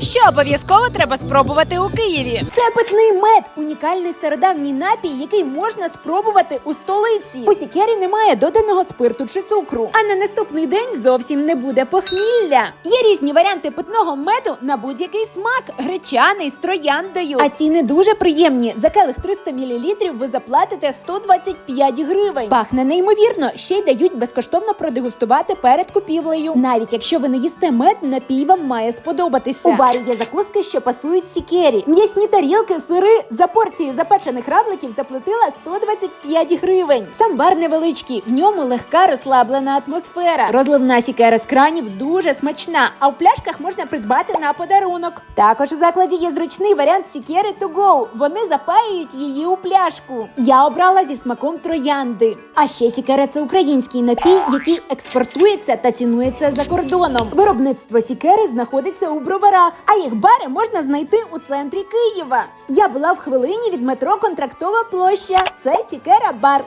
Що обов'язково треба спробувати у Києві? Це питний мед, унікальний стародавній напій, який можна спробувати у столиці. У сікері немає доданого спирту чи цукру. А на наступний день зовсім не буде похмілля. Є різні варіанти питного меду на будь-який смак: гречаний з трояндою. А ціни дуже приємні. За келих 300 мл ви заплатите 125 гривень. Пахне неймовірно. Ще й дають безкоштовно продегустувати перед купівлею. Навіть якщо ви не їсте мед, напій вам має сподобатися. Барі є закуски, що пасують сікері. М'ясні тарілки, сири за порцію запечених равликів заплатила 125 гривень. Сам бар невеличкий, в ньому легка розслаблена атмосфера. Розливна сікера з кранів дуже смачна, а в пляшках можна придбати на подарунок. Також у закладі є зручний варіант сікери to go. Вони запаюють її у пляшку. Я обрала зі смаком троянди. А ще сікера це український напій, який експортується та цінується за кордоном. Виробництво сікери знаходиться у броварах, а їх бари можна знайти у центрі Києва. Я була в хвилині від метро Контрактова площа. Це сікера бар.